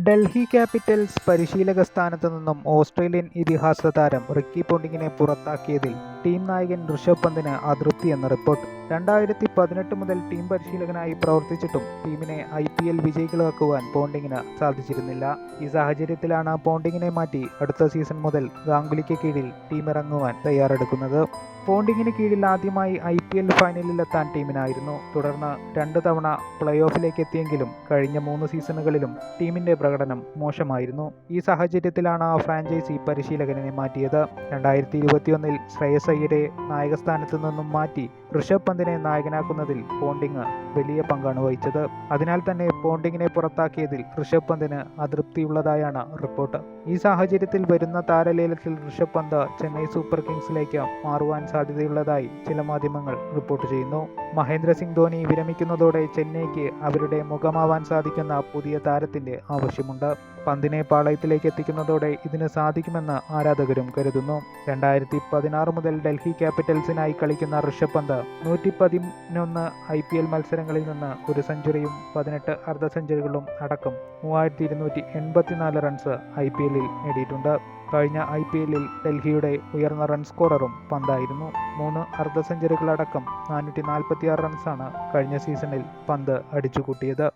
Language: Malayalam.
ഡൽഹി ക്യാപിറ്റൽസ് പരിശീലക സ്ഥാനത്ത് നിന്നും ഓസ്ട്രേലിയൻ ഇതിഹാസ താരം റിക്കി പോണ്ടിങ്ങിനെ പുറത്താക്കിയതിൽ ടീം നായകൻ ഋഷഭ് പന്തിന് അതൃപ്തിയെന്ന റിപ്പോർട്ട്. രണ്ടായിരത്തി പതിനെട്ട് മുതൽ ടീം പരിശീലകനായി പ്രവർത്തിച്ചിട്ടും ടീമിനെ ഐ പി എൽ വിജയികളാക്കുവാൻ പോണ്ടിങ്ങിന് സാധിച്ചിരുന്നില്ല. ഈ സാഹചര്യത്തിലാണ് പോണ്ടിങ്ങിനെ മാറ്റി അടുത്ത സീസൺ മുതൽ ഗാംഗുലിക്ക് കീഴിൽ ടീം ഇറങ്ങുവാൻ തയ്യാറെടുക്കുന്നത്. പോണ്ടിങ്ങിന് കീഴിൽ ആദ്യമായി ഐ പി എൽ ഫൈനലിലെത്താൻ ടീമിനായിരുന്നു. തുടർന്ന് രണ്ട് തവണ പ്ലേ ഓഫിലേക്ക് എത്തിയെങ്കിലും കഴിഞ്ഞ മൂന്ന് സീസണുകളിലും ടീമിന്റെ പ്രകടനം മോശമായിരുന്നു. ഈ സാഹചര്യത്തിലാണ് ഫ്രാഞ്ചൈസി പരിശീലകനെ മാറ്റിയത്. രണ്ടായിരത്തി ഇരുപത്തിയൊന്നിൽ ശ്രേയസ് അയ്യരെ നായകസ്ഥാനത്ത് നിന്നും മാറ്റി ഋഷഭ് പന്തിനെ നായകനാക്കുന്നതിൽ പോണ്ടിങ് വലിയ പങ്കാണ് വഹിച്ചത്. അതിനാൽ തന്നെ പോണ്ടിങ്ങിനെ പുറത്താക്കിയതിൽ ഋഷഭ് പന്തിന് അതൃപ്തിയുള്ളതായാണ് റിപ്പോർട്ട്. ഈ സാഹചര്യത്തിൽ വരുന്ന താരലേലത്തിൽ ഋഷഭ് പന്ത് ചെന്നൈ സൂപ്പർ കിങ്സിലേക്ക് മാറുവാൻ സാധ്യതയുള്ളതായി ചില മാധ്യമങ്ങൾ റിപ്പോർട്ട് ചെയ്യുന്നു. മഹേന്ദ്ര സിംഗ് ധോനി വിരമിക്കുന്നതോടെ ചെന്നൈക്ക് അവരുടെ മുഖമാവാൻ സാധിക്കുന്ന പുതിയ താരത്തിന്റെ ആവശ്യമുണ്ട്. പന്തിനെ പാളയത്തിലേക്ക് എത്തിക്കുന്നതോടെ ഇതിന് സാധിക്കുമെന്ന് ആരാധകരും കരുതുന്നു. രണ്ടായിരത്തി പതിനാറ് മുതൽ ഡൽഹി ക്യാപിറ്റൽസിനായി കളിക്കുന്ന ഋഷഭ് പന്ത് നൂറ്റി പതിനൊന്ന് ഐ പി എൽ മത്സരങ്ങളിൽ നിന്ന് ഒരു സെഞ്ചുറിയും പതിനെട്ട് അർദ്ധ സെഞ്ചുറികളും അടക്കം മൂവായിരത്തി ഇരുന്നൂറ്റി എൺപത്തിനാല് റൺസ് ഐ പി എല്ലിൽ നേടിയിട്ടുണ്ട്. കഴിഞ്ഞ ഐ പി എല്ലിൽ ഡൽഹിയുടെ ഉയർന്ന റൺ സ്കോററും പന്തായിരുന്നു. മൂന്ന് അർദ്ധ സെഞ്ചുറികളടക്കം നാനൂറ്റി നാൽപ്പത്തിയാറ് റൺസാണ് കഴിഞ്ഞ സീസണിൽ പന്ത് അടിച്ചുകൂട്ടിയത്.